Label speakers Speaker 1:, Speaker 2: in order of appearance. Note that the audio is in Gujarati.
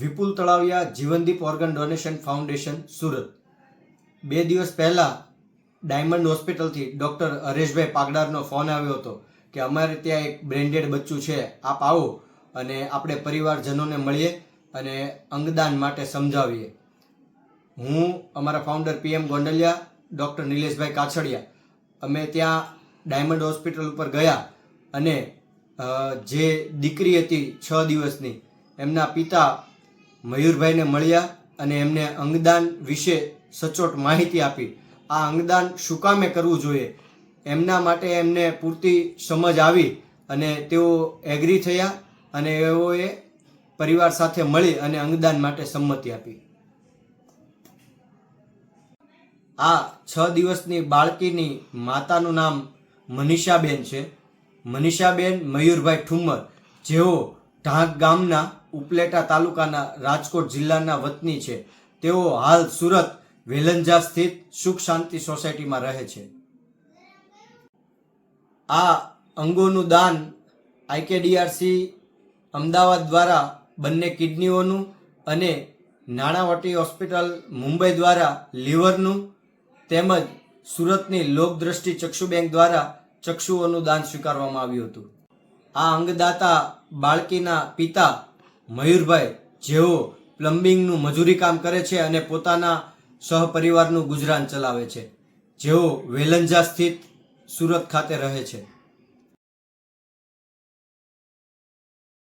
Speaker 1: Vipul Talaviya Jeevandeep organ donation foundation, Surat. બે દિવસ પહેલાં ડાયમંડ હોસ્પિટલથી ડૉક્ટર હરેશભાઈ પાગડારનો ફોન આવ્યો હતો કે અમારે ત્યાં એક બ્રેન્ડેડ બચ્ચું છે, આપ આવો અને આપણે પરિવારજનોને મળીએ અને અંગદાન માટે સમજાવીએ. હું અમારા founder PM Gondaliya, doctor Nileshbhai Kachhadiya. અમે ત્યાં ડાયમંડ હોસ્પિટલ ઉપર ગયા અને જે દીકરી હતી છ દિવસની, એમના પિતા મયુરભાઈને મળ્યા અને એમને અંગદાન વિશે સચોટ માહિતી આપી. આ અંગદાન શું કામે કરવું જોઈએ? એમના માટે એમને પૂરતી સમજ આવી અને તેઓ એગ્રી થયા અને એઓએ પરિવાર સાથે મળી અને અંગદાન માટે સંમતિ આપી. આ છ દિવસની બાળકીની માતાનું નામ મનીષાબેન છે. મનીષાબેન મયુરભાઈ ઠુમ્મર, જેઓ ઢાંક ગામના ઉપલેટા તાલુકાના રાજકોટ જિલ્લાના વતની છે. તેઓ હાલ સુરત, વેલંજા સ્થિત સુખ શાંતિ સોસાયટીમાં રહે છે. આ અંગોનું દાન આઈકેડીઆરસી અમદાવાદ દ્વારા બંને કિડનીઓનું અને નાણાવટી હોસ્પિટલ મુંબઈ દ્વારા લીવરનું તેમજ સુરતની લોકદ્રષ્ટિ ચક્ષુ બેંક દ્વારા ચક્ષુઓનું દાન સ્વીકારવામાં આવ્યું હતું. આ અંગદાતા બાળકીના પિતા મયુરભાઈ જેઓ પ્લમ્બિંગનું મજૂરી કામ કરે છે અને પોતાના સહપરિવારનું ગુજરાન ચલાવે છે. જેઓ વેલંજા સ્થિત સુરત ખાતે રહે છે.